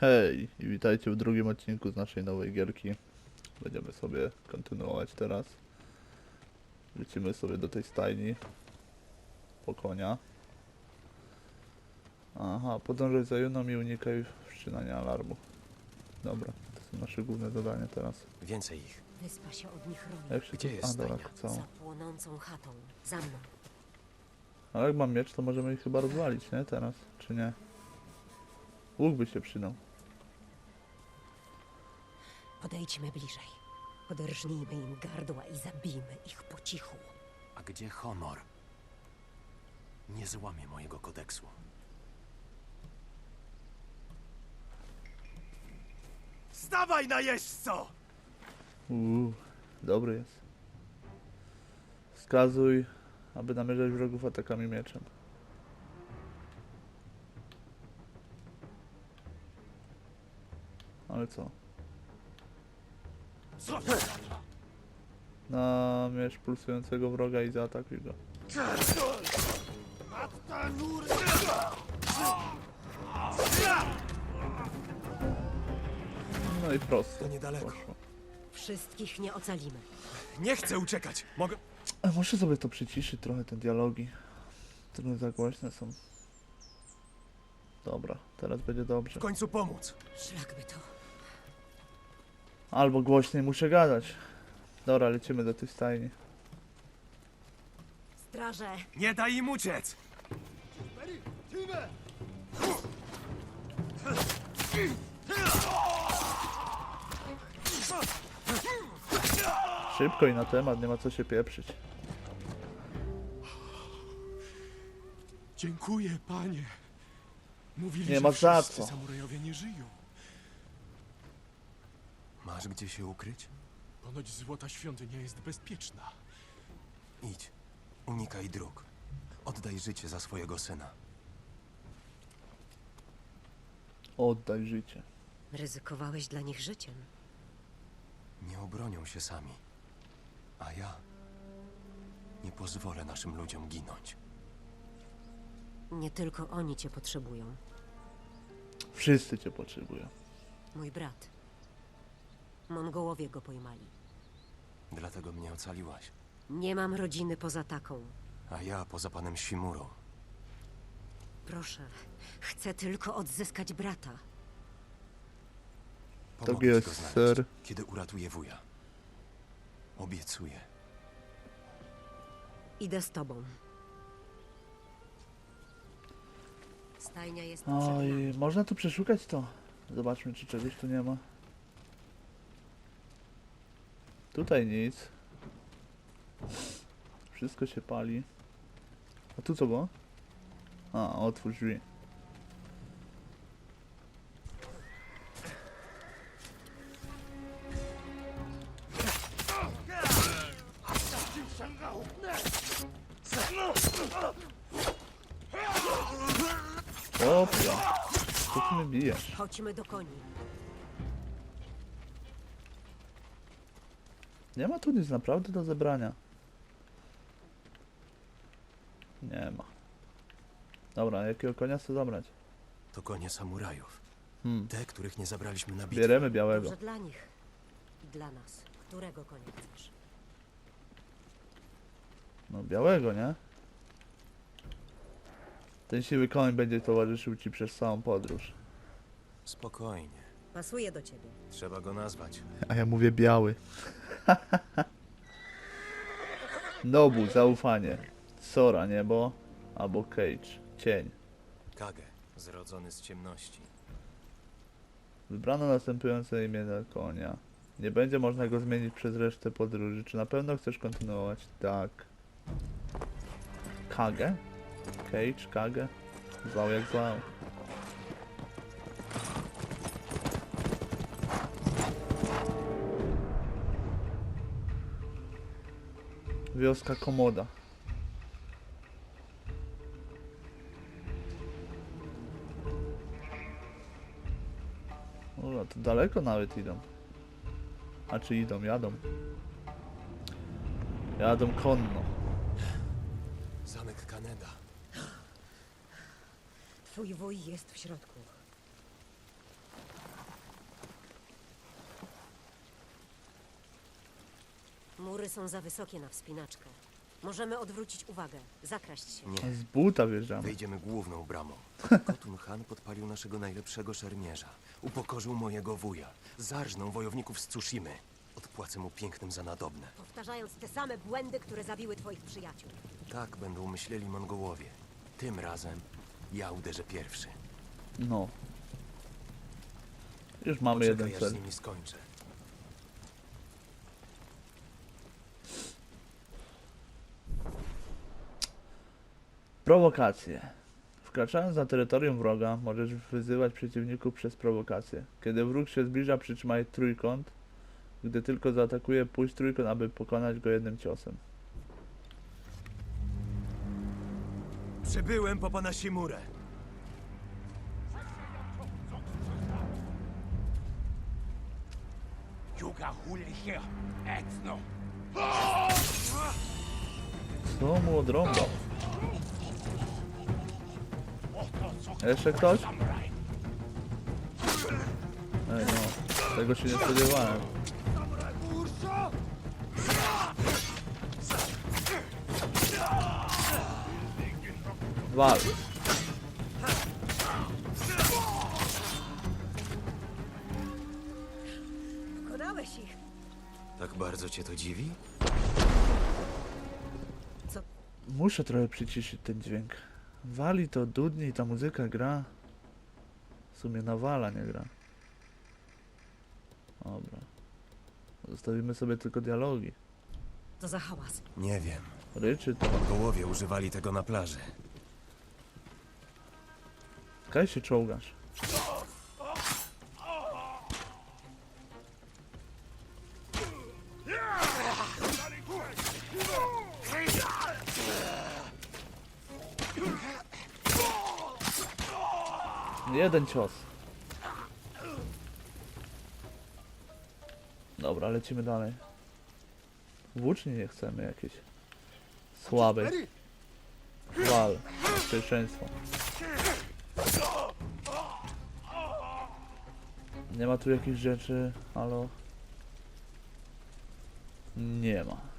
Hej i witajcie w drugim odcinku z naszej nowej gierki. Będziemy sobie kontynuować teraz. Lecimy sobie do tej stajni. Po konia. Aha, podążaj za Juną i unikaj wszczynania alarmu. Dobra, to są nasze główne zadania teraz. Więcej ich. Wyspa się od nich roi. Jak się Gdzie tu- jest A, dobra, stajnia? całą. Za płonącą chatą. Za mną. Ale jak mam miecz, to możemy ich chyba rozwalić, nie? Teraz, czy nie? Łuk by się przydał. Podejdźmy bliżej. Poderżnijmy im gardła i zabijmy ich po cichu. A gdzie honor? Nie złamię mojego kodeksu. Stawaj na jeźdźco! Uuu, dobry jest. Wskazuj, aby namierzać wrogów atakami mieczem. Ale co? Co? Namierz pulsującego wroga i zaatakuj go. No i prosto. To niedaleko. Poszło. Wszystkich nie ocalimy. Nie chcę uciekać! Mogę... A muszę sobie to przyciszyć trochę, te dialogi. Trochę za głośne są. Dobra, teraz będzie dobrze. w końcu pomóc. Szlak by to. Albo głośniej muszę gadać. Dobra, lecimy do tej stajni. Straże! Nie daj im uciec! Szybko i na temat, nie ma co się pieprzyć. Dziękuję, panie. Mówili, Nie że ma za wszyscy co. samurajowie nie żyją. Masz gdzie się ukryć? Ponoć złota świątynia jest bezpieczna. Idź. Unikaj dróg. Oddaj życie za swojego syna. Oddaj życie. Ryzykowałeś dla nich życiem. Nie obronią się sami. A ja nie pozwolę naszym ludziom ginąć. Nie tylko oni cię potrzebują. Wszyscy cię potrzebują. Mój brat. Mongołowie go pojmali. Dlatego mnie ocaliłaś. Nie mam rodziny poza taką. A ja poza panem Shimurą. Proszę, chcę tylko odzyskać brata. Pomogę Tak ci jest, go znaleźć, ser. kiedy uratuję wuja. Obiecuję. Idę z tobą. Stajnia jest przed Oj, nami. można tu przeszukać to. Zobaczmy, czy czegoś tu nie ma. Tutaj nic. Wszystko się pali. A tu co było? A, otwórz drzwi. Opla. Co ty mnie bijesz? Chodźmy do koni. Nie ma tu nic naprawdę do zebrania. Nie ma. Dobra, jakiego konia chcę zabrać? To konie samurajów. Hmm. Te, których nie zabraliśmy na bitwę. Bieremy białego. Dobrze dla nich. I dla nas. Którego konia chcesz? No białego, nie? Ten siły koń będzie towarzyszył ci przez całą podróż. Spokojnie. Pasuje do ciebie. Trzeba go nazwać. A ja mówię biały. Nobu, zaufanie. Sora, niebo. Albo Cage, cień. Kage, zrodzony z ciemności. Wybrano następujące imię dla konia. Nie będzie można go zmienić przez resztę podróży. Czy na pewno chcesz kontynuować? Tak. Kage? Cage, Kage? Zwał jak zwał. Wioska Komoda. O, to daleko nawet idą. A czy idą, jadą. Jadą konno. Zamek Kaneda. Twój wuj jest w środku. Są za wysokie na wspinaczkę. Możemy odwrócić uwagę, zakraść się. Nie, Z buta wjeżdżamy. wyjdziemy główną bramą. Kotun Han podpalił naszego najlepszego szermierza. Upokorzył mojego wuja. Zarżnął wojowników z Tsushimy. Odpłacę mu pięknym za nadobne. Powtarzając te same błędy, które zabiły twoich przyjaciół. Tak będą myśleli Mongołowie. Tym razem ja uderzę pierwszy. No. Już mamy Poczekaj, jeden aż cel. z nimi skończę. Prowokacje. Wkraczając na terytorium wroga, możesz wyzywać przeciwników przez prowokację. Kiedy wróg się zbliża, przytrzymaj trójkąt. Gdy tylko zaatakuje, puść trójkąt, aby pokonać go jednym ciosem. Przybyłem po pana Simurę. Juga hullihe, ätsno. Co mu odrąbał? Jeszcze ktoś? Ej no, tego się nie spodziewałem. Wal. Pokonałeś ich! Tak bardzo cię to dziwi? Co? Muszę trochę przyciszyć ten dźwięk. Wali to dudni i ta muzyka gra. W sumie nawala, nie gra. Dobra. Zostawimy sobie tylko dialogi. To za hałas. Nie wiem. Ryczy to. Używali tego na plaży. Kaj się czołgasz. Jeden cios. Dobra, lecimy dalej. Włóczni nie chcemy jakieś. Słabej. Wal. Pierwszeństwo. Nie ma tu jakichś rzeczy, halo? Nie ma.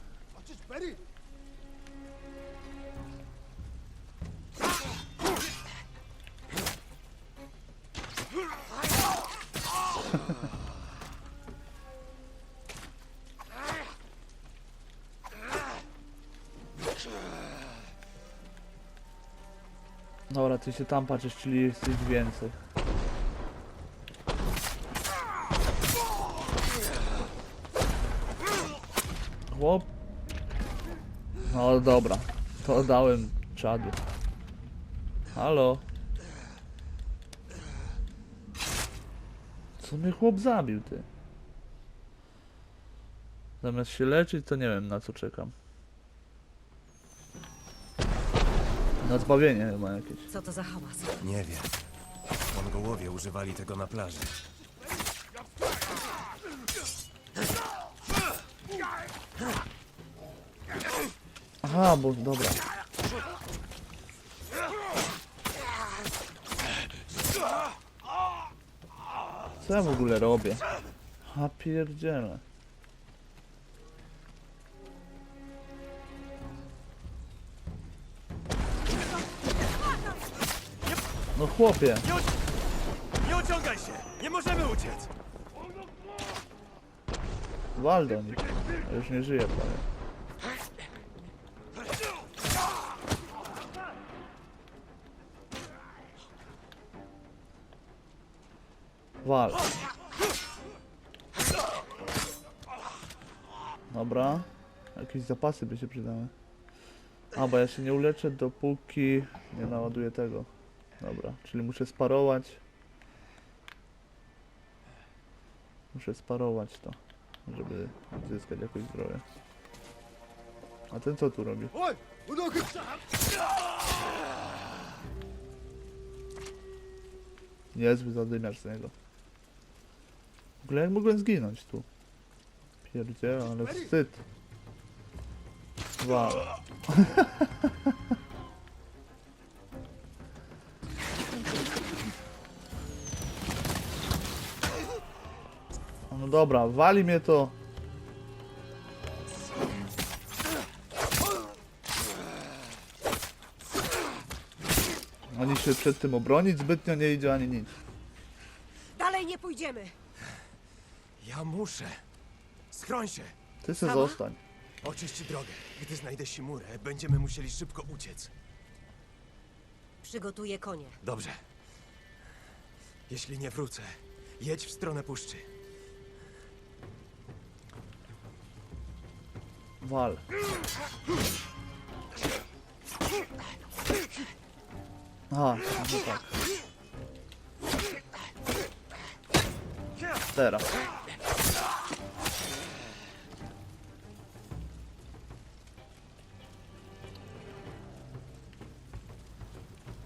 Ty się tam patrzysz, czyli jest coś więcej. Chłop. No dobra, to dałem czadu. Halo. Co mnie chłop zabił, ty? Zamiast się leczyć, to nie wiem na co czekam. Na zbawienie chyba jakieś. Co to za hałas? Nie wiem. Mongołowie używali tego na plaży. Aha, bo dobra. Co ja w ogóle robię? A pierdziele. No chłopie, Nie ociągaj się! Nie możemy uciec! wal do nich. Ja już nie żyję prawie. Wal. Dobra. Jakieś zapasy by się przydały. A, bo ja się nie uleczę dopóki nie naładuję tego. Dobra, czyli muszę sparować. Muszę sparować to, żeby zyskać jakąś zbroję. A ten co tu robi? Niezły zadymiarz z niego. W ogóle jak mogłem zginąć tu? Pierdzie, ale wstyd. Wow. Dobra, wali mnie to. Oni się przed tym obronić zbytnio nie idzie, ani nic. Dalej nie pójdziemy. Ja muszę. Schroń się. Ty se Sama? zostań. Oczyść drogę. Gdy znajdę Simurę, będziemy musieli szybko uciec. Przygotuję konie. Dobrze. Jeśli nie wrócę, jedź w stronę puszczy. Wal. Aha, no tak. Teraz.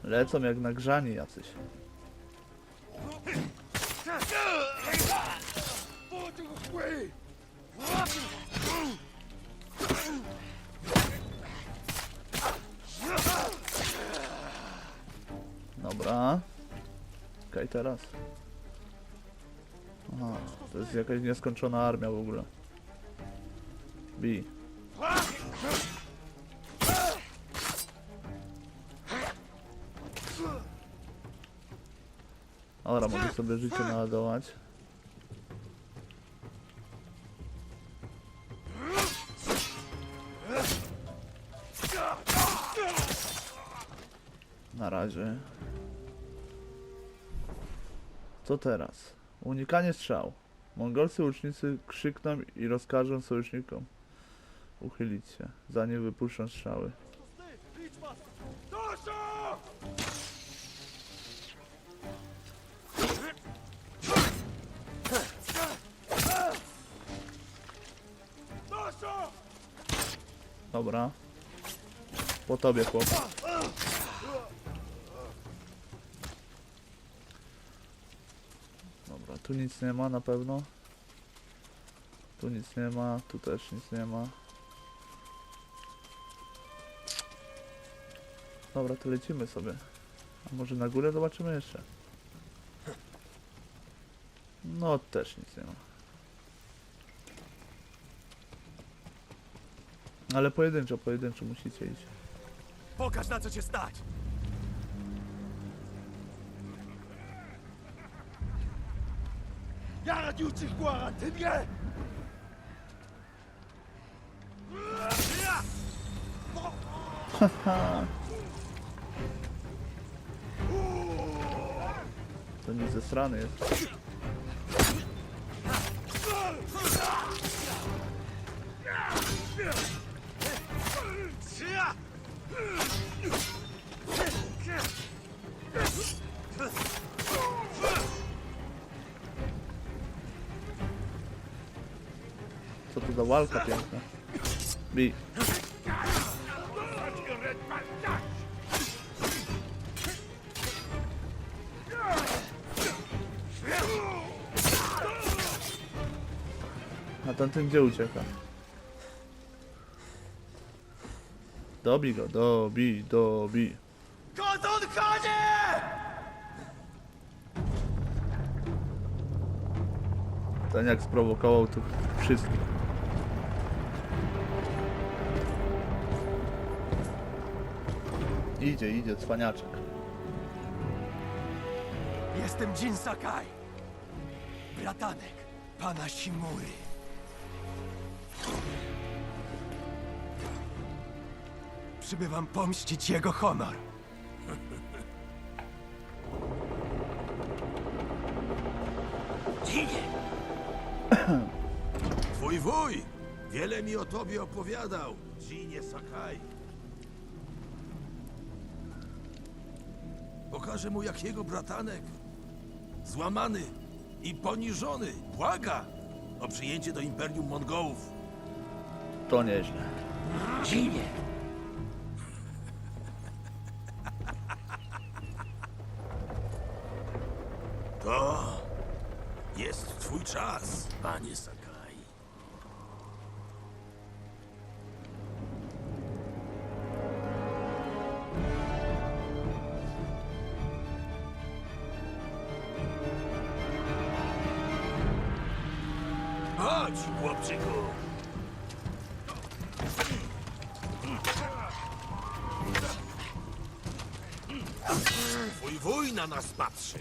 Lecą jak nagrzani jacyś. Dobra. Teraz. Aha, to jest jakaś nieskończona armia w ogóle. Bi. Dobra, mogę sobie życie naładować. Na razie. Co teraz? Unikanie strzał. Mongolscy łucznicy krzykną i rozkażą sojusznikom uchylić się, zanim wypuszczą strzały. Dobra. Po tobie, chłop. Tu nic nie ma na pewno. Tu nic nie ma, tu też nic nie ma. Dobra, to lecimy sobie. A może na górę zobaczymy jeszcze? No, też nic nie ma. Ale pojedynczo, pojedynczo musicie iść. Pokaż na co cię stać! To nic ze strony jest. Co to za walka piękna. Bij. A tamten gdzie ucieka? Dobij go, dobij, dobij. Ten jak sprowokował tu wszystkich. Idzie, idzie, cwaniaczek. Jestem Jin Sakai. Bratanek pana Shimury. Przybywam pomścić jego honor. Twój wuj wiele mi o tobie opowiadał, Jinie Sakai. Pokażę mu, jak jego bratanek, złamany i poniżony, błaga o przyjęcie do Imperium Mongołów. To nieźle. Ginie! To jest twój czas, panie Sakai. Nas patrzy.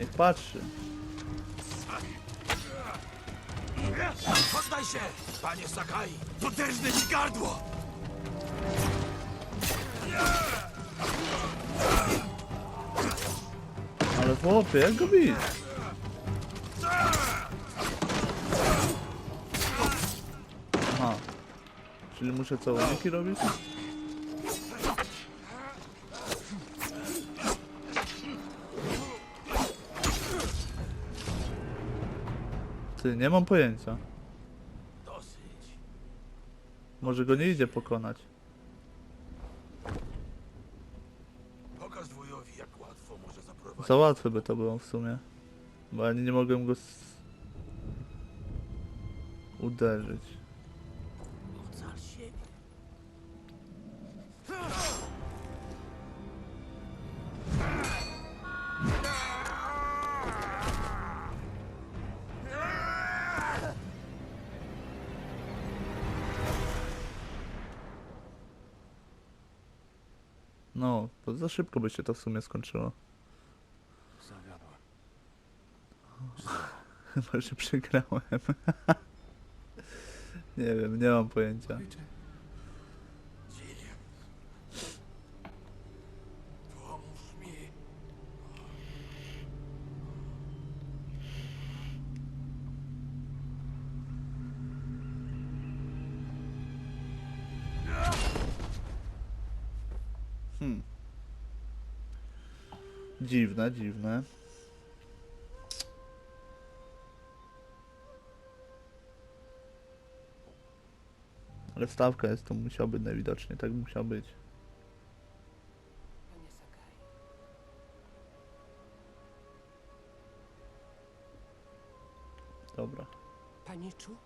Niech patrzy. Poddaj się, panie Sakai. Potężne ci gardło. Ale chłopie, jak go bić? Aha. Czyli muszę co, uniki robić? Ty, nie mam pojęcia. Dosyć. Może go nie idzie pokonać. Pokaż wujowi, jak łatwo może zaprowadzić. Za łatwe by to było w sumie. Bo ani nie mogłem go s- uderzyć. Za szybko by się to w sumie skończyło. Zawiodłem. Chyba, że przegrałem. nie wiem, nie mam pojęcia. Dziwne, dziwne. Ale stawka jest, to musiał być najwidoczniej, tak musiał być. Dobra. paniczu,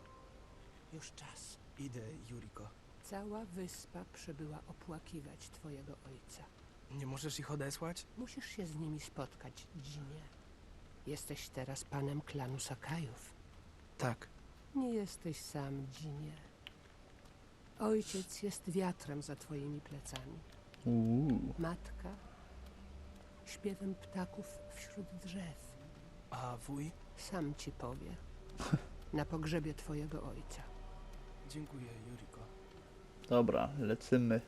już czas. Idę, Juriko. Cała wyspa przybyła opłakiwać twojego ojca. Nie możesz ich odesłać? Musisz się z nimi spotkać, Dzinie. Jesteś teraz panem klanu Sakajów. Tak. Nie jesteś sam, Dzinie. Ojciec jest wiatrem za twoimi plecami. Uuu. Matka śpiewem ptaków wśród drzew. A wuj? Sam ci powie. Na pogrzebie twojego ojca. Dziękuję, Juriko. Dobra, lecymy.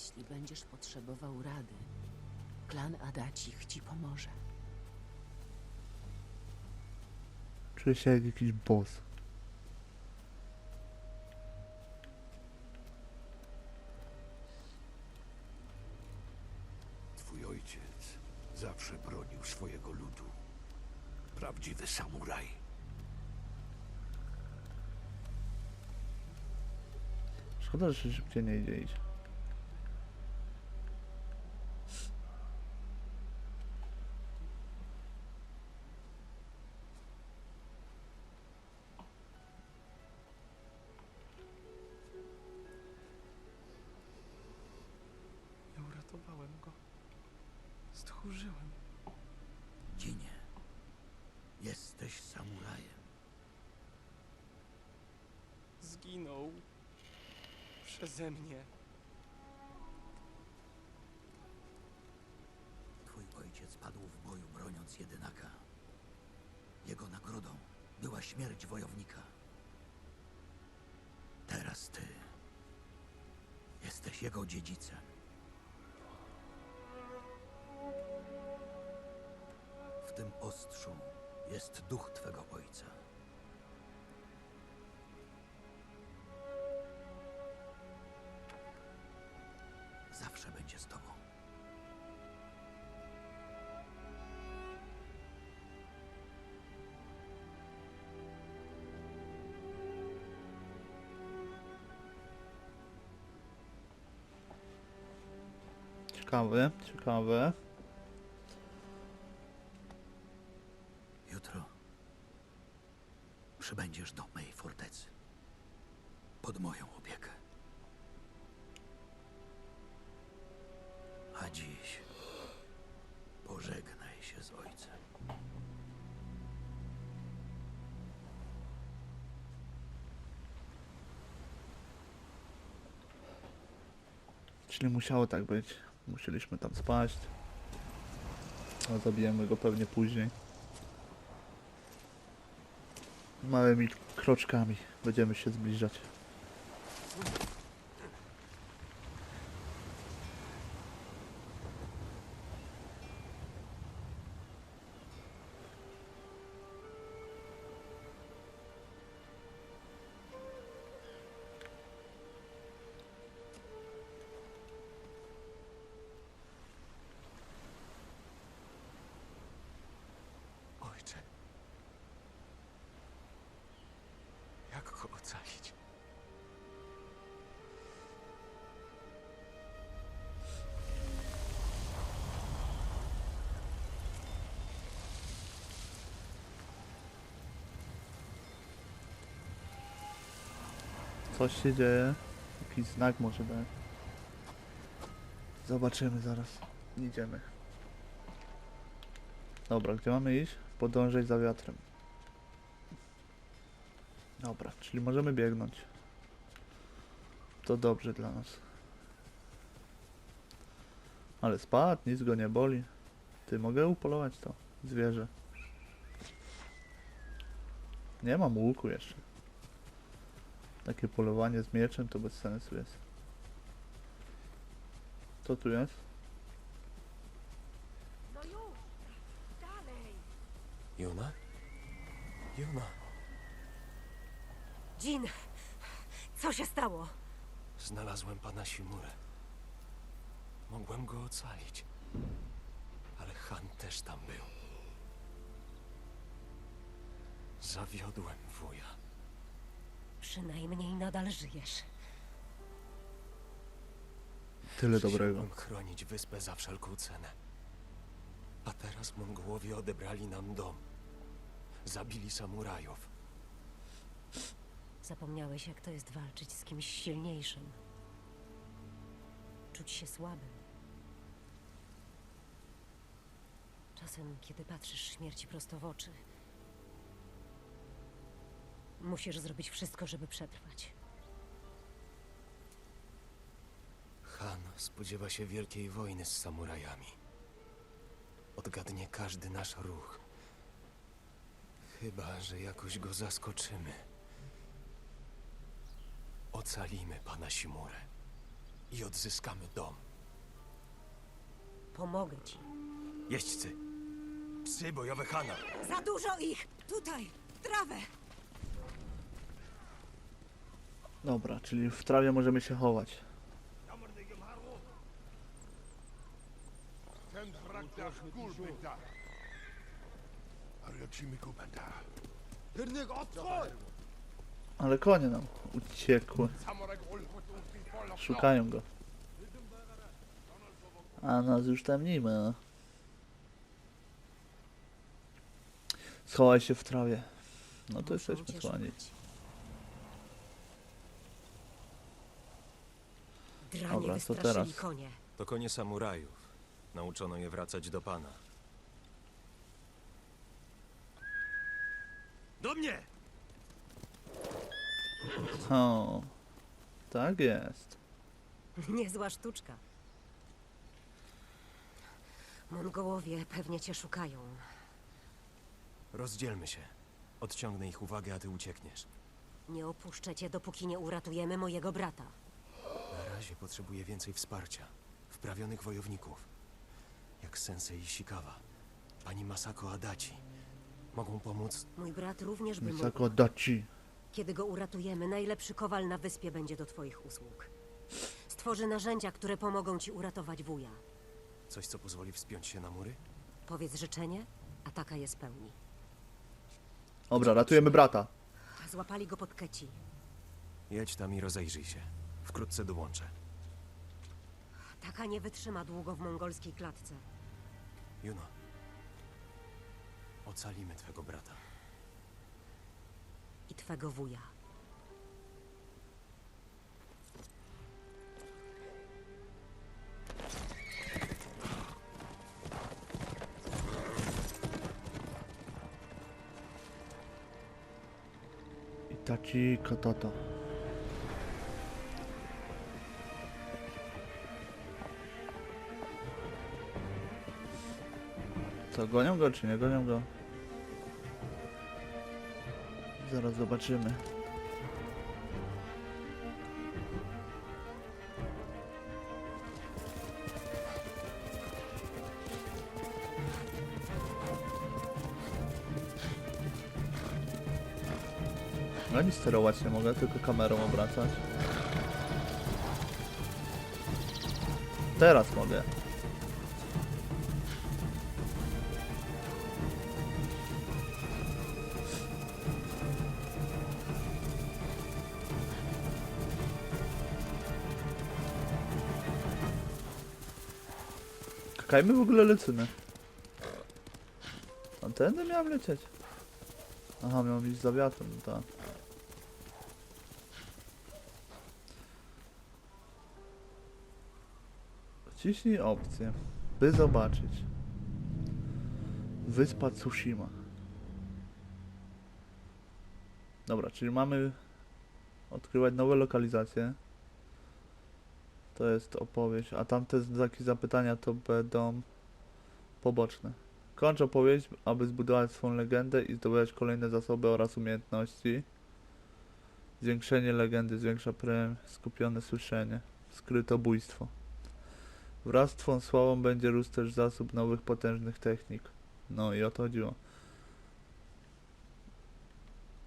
Jeśli będziesz potrzebował rady, klan Adacich ci pomoże. Czuję się jak jakiś boss. Twój ojciec zawsze bronił swojego ludu. Prawdziwy samuraj. Szkoda, że się szybciej nie idzie iść. Przeze mnie. Twój ojciec padł w boju broniąc jedynaka. Jego nagrodą była śmierć wojownika. Teraz ty jesteś jego dziedzicem. W tym ostrzu jest duch twego ojca. Ciekawe, ciekawe. Jutro przybędziesz do mej fortecy. Pod moją opiekę. A dziś pożegnaj się z ojcem. Czyli musiało tak być. Musieliśmy tam spaść. A zabijemy go pewnie później. Małymi kroczkami będziemy się zbliżać. Coś się dzieje. Jakiś znak może dać. Zobaczymy zaraz. Idziemy. Dobra, gdzie mamy iść? Podążać za wiatrem. Dobra, czyli możemy biegnąć. To dobrze dla nas. Ale spadł, nic go nie boli. Ty, mogę upolować to zwierzę. Nie mam łuku jeszcze. Takie polowanie z mieczem to bez sensu jest. Co tu jest? No już! Dalej! Juna? Juna, Jean! Co się stało? znalazłem pana Simurę. Mogłem go ocalić. Ale Han też tam był. Zawiodłem wuja. Przynajmniej nadal żyjesz. Tyle dobrego. Przysiągłem chronić wyspę za wszelką cenę. A teraz Mongołowie odebrali nam dom. Zabili samurajów. Zapomniałeś, jak to jest walczyć z kimś silniejszym. Czuć się słabym. Czasem, kiedy patrzysz śmierci prosto w oczy, musisz zrobić wszystko, żeby przetrwać. Han spodziewa się wielkiej wojny z samurajami. Odgadnie każdy nasz ruch. Chyba, że jakoś go zaskoczymy. Ocalimy pana Simurę i odzyskamy dom. Pomogę ci. Jeźdźcy! Psy bojowe Hana! Za dużo ich! Tutaj! W trawę! Dobra, czyli w trawie możemy się chować. Ten. Hyrnyk! Ale konie nam uciekły. Szukają go. A nas już tam nie ma. Schowaj się w trawie. No to jesteśmy schowani. Dranie Dobra, co wystraszyli teraz? konie. To konie samurajów. Nauczono je wracać do pana. Do mnie! O, tak jest. Niezła sztuczka. Mongołowie pewnie cię szukają. Rozdzielmy się. Odciągnę ich uwagę, a ty uciekniesz. Nie opuszczę cię, dopóki nie uratujemy mojego brata. Razie potrzebuję więcej wsparcia. Wprawionych wojowników. Jak Sensei Ishikawa. Pani Masako Adachi. Mogą pomóc Mój brat również by mógł. Misako Dachi. Kiedy go uratujemy, najlepszy kowal na wyspie będzie do twoich usług. Stworzy narzędzia, które pomogą ci uratować wuja. coś, co pozwoli wspiąć się na mury? Powiedz życzenie, a taka je spełni. Dobra, ratujemy brata. Złapali go pod keci. Jedź tam i rozejrzyj się. Wkrótce dołączę. Taka nie wytrzyma długo w mongolskiej klatce. Juno. Ocalimy twego brata. I twego wuja. Itachi Katata. Co, gonią go czy nie gonią go? Zaraz zobaczymy. No nic sterować nie mogę, tylko kamerą obracać. Teraz mogę. Kakaj my w ogóle lecimy. A tędy miałem lecieć. Aha, miałem iść za wiatrem, no tak. Wciśnij opcję, by zobaczyć. Wyspa Tsushima. Dobra, czyli mamy odkrywać nowe lokalizacje. To jest opowieść, a tamte znaki zapytania to będą poboczne. Kończ opowieść, aby zbudować swą legendę i zdobywać kolejne zasoby oraz umiejętności. Zwiększenie legendy zwiększa prem, skupione słyszenie, skrytobójstwo. Wraz z twą sławą będzie rósł też zasób nowych potężnych technik. No i o to chodziło.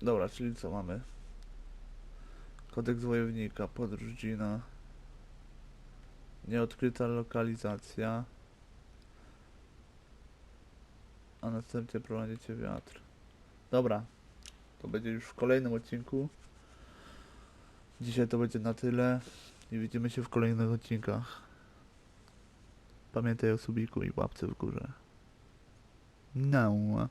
Dobra, czyli co mamy? Kodeks wojownika, podróż Gina. Nieodkryta lokalizacja. A następnie prowadzicie wiatr. Dobra. To będzie już w kolejnym odcinku. Dzisiaj to będzie na tyle. I widzimy się w kolejnych odcinkach. Pamiętaj o subiku i łapce w górze. No.